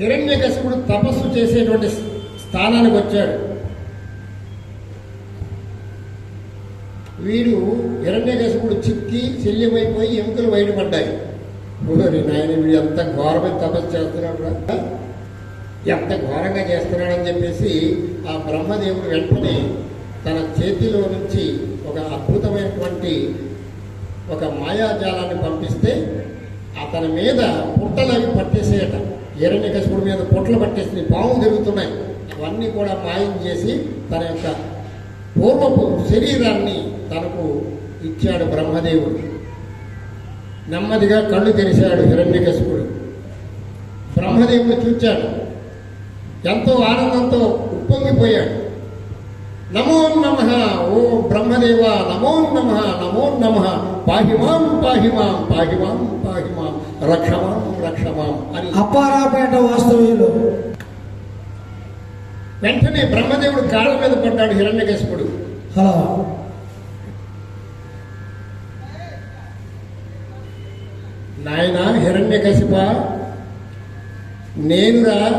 హిరణ్యకశిపుడు తపస్సు చేసేటువంటి స్థానానికి వచ్చాడు. వీడు హిరణ్యకశిపుడు చిక్కి శల్యమైపోయి ఎముకలు బయటపడ్డాయి. ఓరి నాయన వీడు ఎంత ఘోరమైన తపస్సు చేస్తున్నాడు ఎంత ఘోరంగా చేస్తున్నాడని చెప్పేసి ఆ బ్రహ్మదేవుడు వెంటనే తన చేతిలో నుంచి ఒక అద్భుతమైనటువంటి ఒక మాయాజాలాన్ని పంపిస్తే అతని మీద పుట్టలవి పట్టేసేయటం పట్టేసేయట. హిరణ్యకశిపుడి మీద పొట్లు పట్టేసి పాము తిరుగుతున్నాయి. అవన్నీ కూడా మాయం చేసి తన యొక్క పూర్వపు శరీరాన్ని తనకు ఇచ్చాడు బ్రహ్మదేవుడు. నెమ్మదిగా కళ్ళు తెరిచాడు హిరణ్యకశిపుడు బ్రహ్మదేవుడు చూచాడు. ఎంతో ఆనందంతో ఉప్పొంగిపోయాడు. నమో నమ ఓ బ్రహ్మదేవ నమో నమ నమో నమ పాహిమాం పాహిమాం పాహిమాం. రక్షమాం రక్షమాం అని. అప్పారాపేట వాస్తవ్యులు. వెంటనే బ్రహ్మదేవుడు కాళ్ళ మీద పడ్డాడు హిరణ్యకశిపుడు. హలో. నాయన హిరణ్యకశిప నేనురా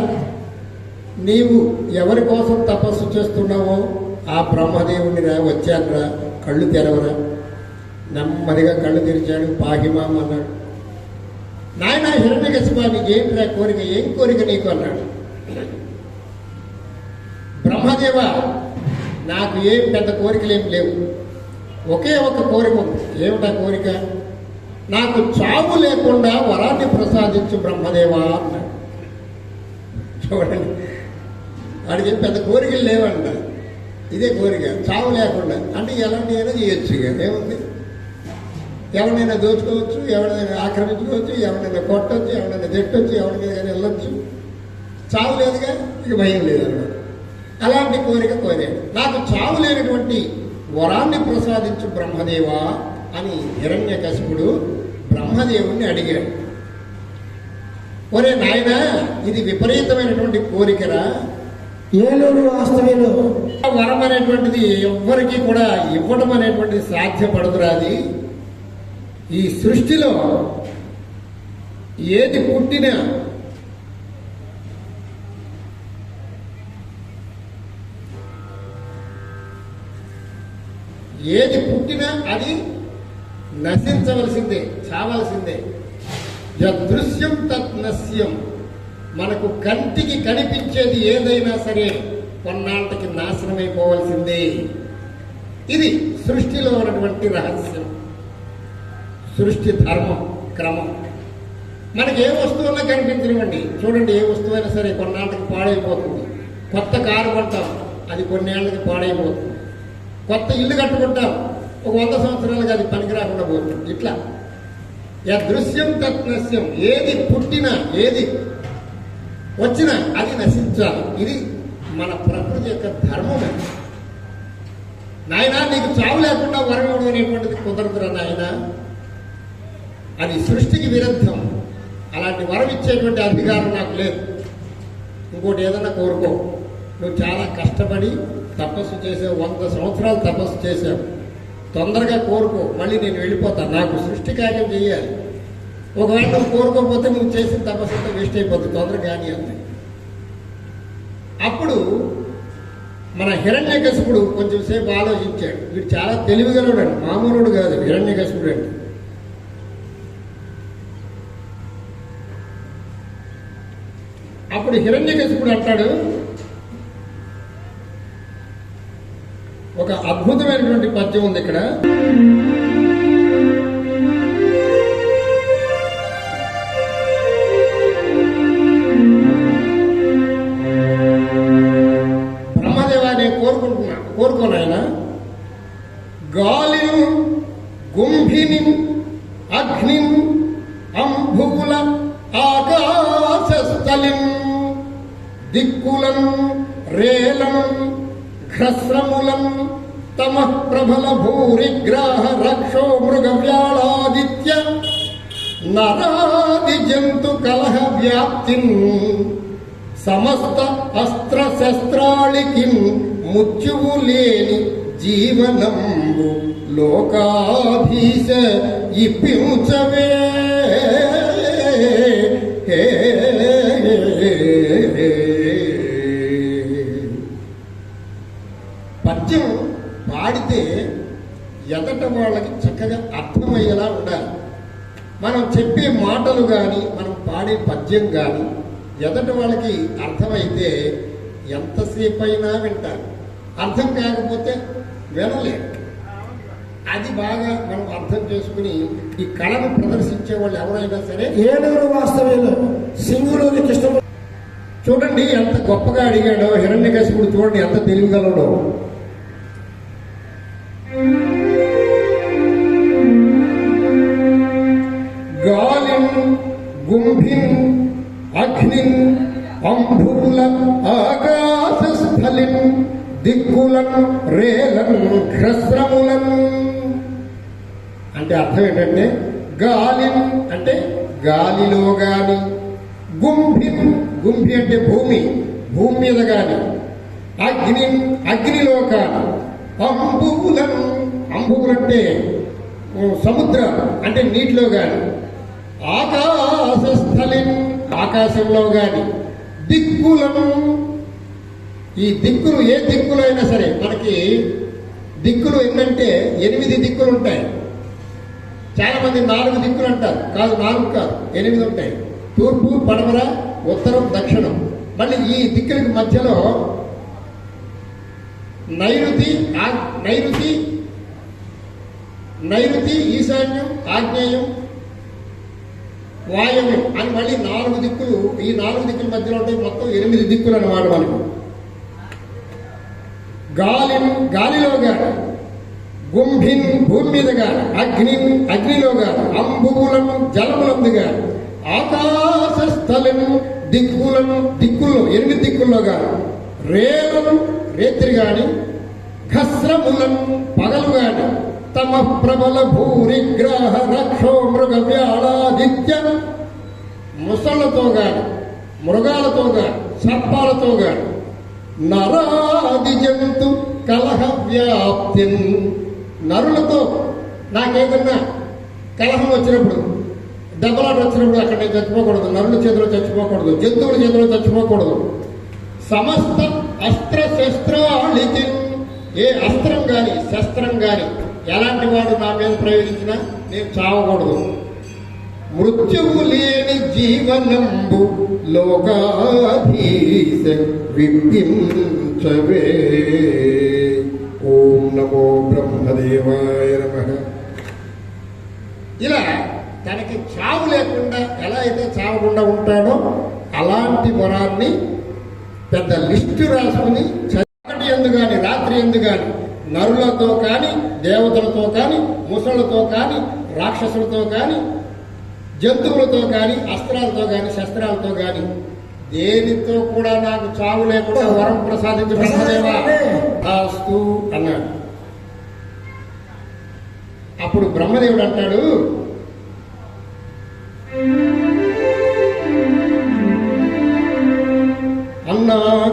నీవు ఎవరి కోసం తపస్సు చేస్తున్నావో ఆ బ్రహ్మదేవుని రా వచ్చానురా కళ్ళు తెరవరా. నెమ్మదిగా కళ్ళు తెరిచాడు పాహిమాం అన్నాడు. నాయన హిరణ్యకశిప నీకేంటిరా కోరిక ఏం కోరిక నీకు అన్నాడు బ్రహ్మదేవ నాకు ఏం పెద్ద కోరికలు ఏం లేవు ఒకే ఒక కోరిక ఉంది ఏమిటా కోరిక నాకు చావు లేకుండా వరాన్ని ప్రసాదించు బ్రహ్మదేవా అన్నాడు చూడండి వాడికి పెద్ద కోరికలు లేవంట ఇదే కోరిక చావు లేకుండా అంటే ఎలాంటి అయినా చేయొచ్చు ఇక ఏముంది ఎవరినైనా దోచుకోవచ్చు ఎవరినైనా ఆక్రమించుకోవచ్చు ఎవరినైనా కొట్టచ్చు ఎవరినైనా తిట్టొచ్చు ఎవరినైనా వెళ్ళొచ్చు. చావు లేదుగా ఇక భయం లేదన్నమాట అలాంటి కోరిక కోరాడు. నాకు చావు లేనటువంటి వరాన్ని ప్రసాదించు బ్రహ్మదేవా అని హిరణ్యకశిపుడు బ్రహ్మదేవుణ్ణి అడిగాడు. ఒరే నాయనా ఇది విపరీతమైనటువంటి కోరికరా. ఏలూరు వాస్తవ్యులు వరం అనేటువంటిది ఎవ్వరికి కూడా ఇవ్వడం అనేటువంటిది సాధ్యపడదురా అది ఈ సృష్టిలో ఏది పుట్టినా ఏది పుట్టినా అది నశించవలసిందే చావలసిందే. యదృశ్యం తత్ నశ్యం. మనకు కంటికి కనిపించేది ఏదైనా సరే కొన్నాళ్ళకి నాశనమైపోవలసిందే. ఇది సృష్టిలో ఉన్నటువంటి రహస్యం. సృష్టి ధర్మం క్రమం. మనకి ఏ వస్తువున్నా కనిపించనివ్వండి. చూడండి ఏ వస్తువైనా సరే కొన్నాళ్ళకి పాడైపోతుంది. కొత్త కారు కొంటాం అది కొన్నేళ్ళకి పాడైపోతుంది. కొత్త ఇల్లు కట్టుకుంటాం ఒక వంద సంవత్సరాలకు అది పనికి రాకుండా పోతుంది. ఇట్లా. యదృశ్యం తత్నస్యం ఏది పుట్టినా ఏది వచ్చినా అది నశించాలి. ఇది మన ప్రకృతి యొక్క ధర్మం నాయన నీకు చావు లేకుండా వరం ఇవ్వడం అనేటువంటిది కుదరదురా నాయన? అది సృష్టికి విరుద్ధం. అలాంటి వరం ఇచ్చేటువంటి అధికారం నాకు లేదు. ఇంకోటి ఏదైనా కోరుకో. నువ్వు చాలా కష్టపడి తపస్సు చేసావు వంద సంవత్సరాలు తపస్సు చేసావు. తొందరగా కోరుకో. మళ్ళీ నేను వెళ్ళిపోతాను నాకు సృష్టి కార్యం చేయాలి. ఒకవేళ నువ్వు కోరుకోకపోతే నువ్వు చేసిన తపస్సు అంతా వేస్ట్ అయిపోతుంది తొందరగా కానీ అంది అప్పుడు మన హిరణ్యకశిపుడు కొంచెం సేపు ఆలోచించాడు. వీడు చాలా తెలివిగలడు అండి మామూలుడు కాదు. హిరణ్యకశపుడు అంటే. అప్పుడు హిరణ్యకశిపుడు అంటాడు ఒక అద్భుతమైనటువంటి పద్యం ఉంది ఇక్కడ. బ్రహ్మదేవా నేను కోరుకుంటున్నా కోరుకోను ఆయన. ఘ్రస్రములం తమ ప్రబల భూరిగ్రాహ రక్షో మృగ వ్యాళాదిత్య నరాది జంతు కలహ వ్యాప్తిన్ సమస్త అస్త్ర శస్త్రాళికి ముత్యువు లేని జీవనంబు లోకాధీశ ఇప్పించవే హే, హే, పాడితే ఎదట వాళ్ళకి చక్కగా అర్థమయ్యేలా ఉండాలి. మనం చెప్పే మాటలు కానీ మనం పాడే పద్యం కానీ ఎదట వాళ్ళకి అర్థమైతే ఎంతసేపు అయినా వింటారు. అర్థం కాకపోతే వినలేరు అది బాగా మనం అర్థం చేసుకుని ఈ కళను ప్రదర్శించే వాళ్ళు ఎవరైనా సరే ఏలూరు వాస్తవ్యులు సింగులూరి కృష్ణ చూడండి ఎంత గొప్పగా అడిగాడో హిరణ్యకశిపుడు చూడండి ఎంత తెలివిగలడో గాలిం గుంభిం అగ్నిం అంభూల ఆకాశస్థలిం దిక్కులం రేలం హ్రస్రములం అంటే అర్థం ఏంటంటే గాలిం అంటే గాలిలో గాని గుంభి గుంభి అంటే భూమి భూమి మీద గాని అగ్ని అగ్నిలో కాని. అంబువులం అంబువులంటే ఉ, సముద్రం అంటే నీటిలో గాని. ఆకాశస్థలి ఆకాశంలో గాని. దిక్కులను ఈ దిక్కులు ఏ దిక్కులు అయినా సరే మనకి దిక్కులు ఏంటంటే ఎనిమిది దిక్కులు ఉంటాయి. చాలా మంది నాలుగు దిక్కులు అంటారు. కాదు నాలుగు కాదు ఎనిమిది ఉంటాయి. తూర్పు పడమర ఉత్తరం దక్షిణం. మళ్ళీ ఈ దిక్కులకి మధ్యలో నైరుతి నైరుతి నైరుతి ఈశాన్యం ఆగ్నేయం వాయవ్యం అని మళ్ళీ నాలుగు దిక్కులు ఈ నాలుగు దిక్కుల మధ్యలో ఉంటాయి మొత్తం ఎనిమిది దిక్కులు అన్నమాట మనకు. గాలి గాలిలో గాన గుంభిన్ భూమి మీద గాలి అగ్ని అగ్నిలో గాలి అంబువులం జలములందు ఆకాశ స్థలం దిక్కులను దిక్కుల్లో ఎనిమిది దిక్కుల్లో రేలను రేత్రి గాని ఖస్రములం పగలు గాని తమ ప్రబల భూరిగ్రహ రక్షో మృగ వ్యాళాదిత్య ముసళ్ళతో గాని మృగాలతో గాని సర్పాలతో గాని నరాది జంతు కలహ వ్యాప్తి. నరులతో నాకేదన్నా కలహం వచ్చినప్పుడు దెబ్బలాట వచ్చినప్పుడు అక్కడ నేను చచ్చిపోకూడదు. నరుల చేతిలో చచ్చిపోకూడదు. జంతువుల చేతిలో చచ్చిపోకూడదు. సమస్త శస్త్రాళికి ఏ అస్త్రం కానీ శస్త్రం కానీ ఎలాంటి వాడు నా మీద ప్రయోగించినా నేను చావకూడదు. మృత్యువు లేని జీవనంబు లోకాధీశ విప్పించవే. ఓం నమో బ్రహ్మదేవాయ నమ. ఇలా తనకి చావు లేకుండా ఎలా అయితే చావకుండా ఉంటాడో అలాంటి వరాన్ని పెద్ద లిస్టు రాసుకుని ఎందు గాని రాత్రి ఎందు గాని నరులతో కాని దేవతలతో కాని ముసళ్ళతో కాని రాక్షసులతో కాని జంతువులతో కాని అస్త్రాలతో కాని శస్త్రాలతో కాని దేనితో కూడా నాకు చావు లేకుండా వరం ప్రసాదించి బ్రహ్మదేవా? అన్నాడు. అప్పుడు బ్రహ్మదేవుడు అంటాడు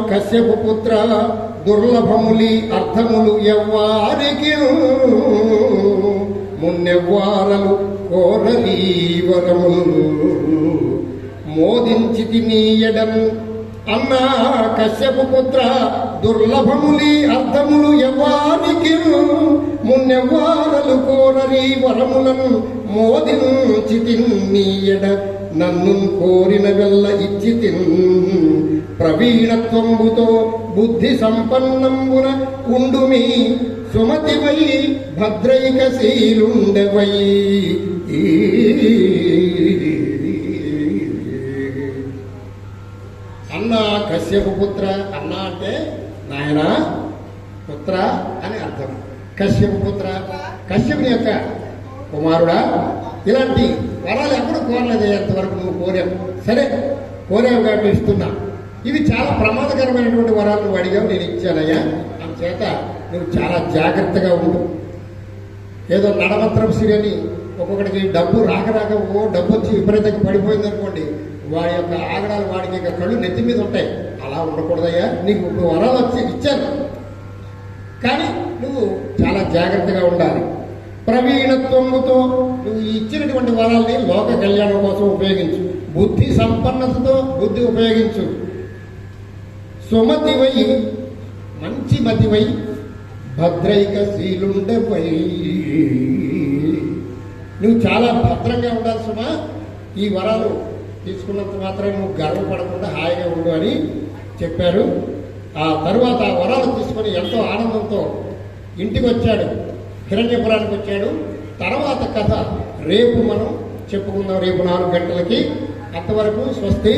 కశ్యపు పుత్ర దుర్లభములి అర్థములు ఎవ్వారికి మున్నెవ్వారలు కోరలీవరములు మోదించి తినీయడము అన్నా కశ్యపు పుత్ర దుర్లభములి అర్థములు ఎవ్వానికి మున్నెవ్వారలు కోరరి వరములను మోదించి తిన్నీయడ నన్ను కోరిన వెళ్ళ ఇచ్చి తిన్ ప్రవీణత్వంబుతో బుద్ధి సంపన్నంబున ఉండుమి సుమతివై భద్రైక శీలుండవై అన్నా కశ్యపు పుత్ర అన్నా అంటే నాయన పుత్ర అని అర్థం. కశ్యపు పుత్ర కశ్యపుని యొక్క కుమారుడా? ఇలాంటి వరాలు ఎప్పుడు కోరలేదు ఎంతవరకు నువ్వు కోరావు. సరే కోరావు కాబట్టి ఇస్తున్నా. ఇవి చాలా ప్రమాదకరమైనటువంటి వరాలు నువ్వు అడిగావు నేను ఇచ్చానయ్యా. అందుచేత నువ్వు చాలా జాగ్రత్తగా ఉండు. ఏదో నడమంత్రం సిరని ఒక్కొక్కడికి డబ్బు రాక రాక ఓ డబ్బు వచ్చి విపరీతంగా పడిపోయింది అనుకోండి వాడి యొక్క ఆగడాలు వాడికి ఇక కళ్ళు నెత్తి మీద ఉంటాయి. అలా ఉండకూడదయ్యా. నీకు నువ్వు వరాలు వచ్చి ఇచ్చాను. కానీ నువ్వు చాలా జాగ్రత్తగా ఉండాలి. ప్రవీణత్వముతో నువ్వు ఇచ్చినటువంటి వరాల్ని లోక కళ్యాణం కోసం ఉపయోగించు. బుద్ధి సంపన్నతతో బుద్ధి ఉపయోగించు. సుమతివై మంచి మతివై భద్రైక శీలుండపై నువ్వు చాలా భద్రంగా ఉండాలి సుమా. ఈ వరాలు తీసుకున్నంత మాత్రం నువ్వు గర్వపడకుండా హాయిగా ఉండు అని చెప్పారు. ఆ తరువాత ఆ వరాలు తీసుకొని ఎంతో ఆనందంతో ఇంటికి వచ్చాడు హిరణ్యపురానికి వచ్చాడు. తర్వాత కథ రేపు మనం చెప్పుకుందాం రేపు నాలుగు గంటలకి. అంతవరకు స్వస్తి.